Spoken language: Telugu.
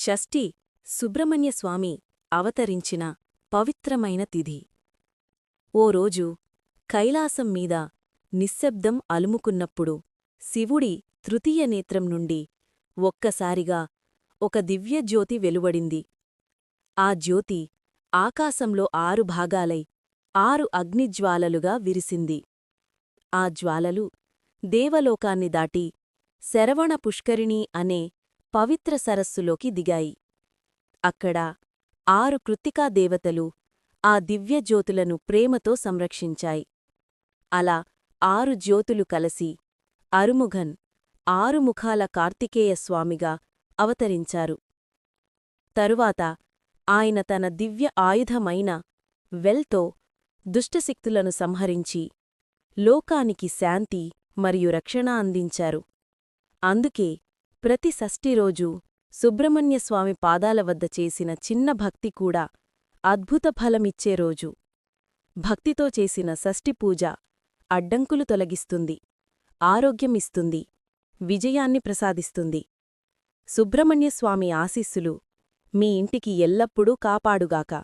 షష్ఠి సుబ్రహ్మణ్యస్వామి అవతరించిన పవిత్రమైన తిథి. ఓ రోజు కైలాసం మీద నిశ్శబ్దం అలుముకున్నప్పుడు శివుడి తృతీయ నేత్రం నుండి ఒక్కసారిగా ఒక దివ్యజ్యోతి వెలువడింది. ఆ జ్యోతి ఆకాశంలో ఆరు భాగాలై ఆరు అగ్నిజ్వాలలుగా విరిసింది. ఆ జ్వాలలు దేవలోకాన్ని దాటి శరవణ పుష్కరిణి అనే పవిత్ర సరస్సులోకి దిగాయి. అక్కడ ఆరు కృత్తికా దేవతలు ఆ దివ్యజ్యోతులను ప్రేమతో సంరక్షించాయి. అలా ఆరు జ్యోతులు కలసి అరుముఘన్ ఆరుముఖాల కార్తికేయస్వామిగా అవతరించారు. తరువాత ఆయన తన దివ్య ఆయుధమైన వెల్తో దుష్టశక్తులను సంహరించి లోకానికి శాంతి మరియు రక్షణ అందించారు. అందుకే ప్రతి షష్ఠిరోజు సుబ్రహ్మణ్యస్వామి పాదాల వద్ద చేసిన చిన్న భక్తి కూడా అద్భుత ఫలమిచ్చే రోజు. భక్తితో చేసిన షష్ఠి పూజ అడ్డంకులు తొలగిస్తుంది ఆరోగ్యమిస్తుంది విజయాన్ని ప్రసాదిస్తుంది. సుబ్రహ్మణ్యస్వామి ఆశీస్సులు మీ ఇంటికి ఎల్లప్పుడూ కాపాడుగాక.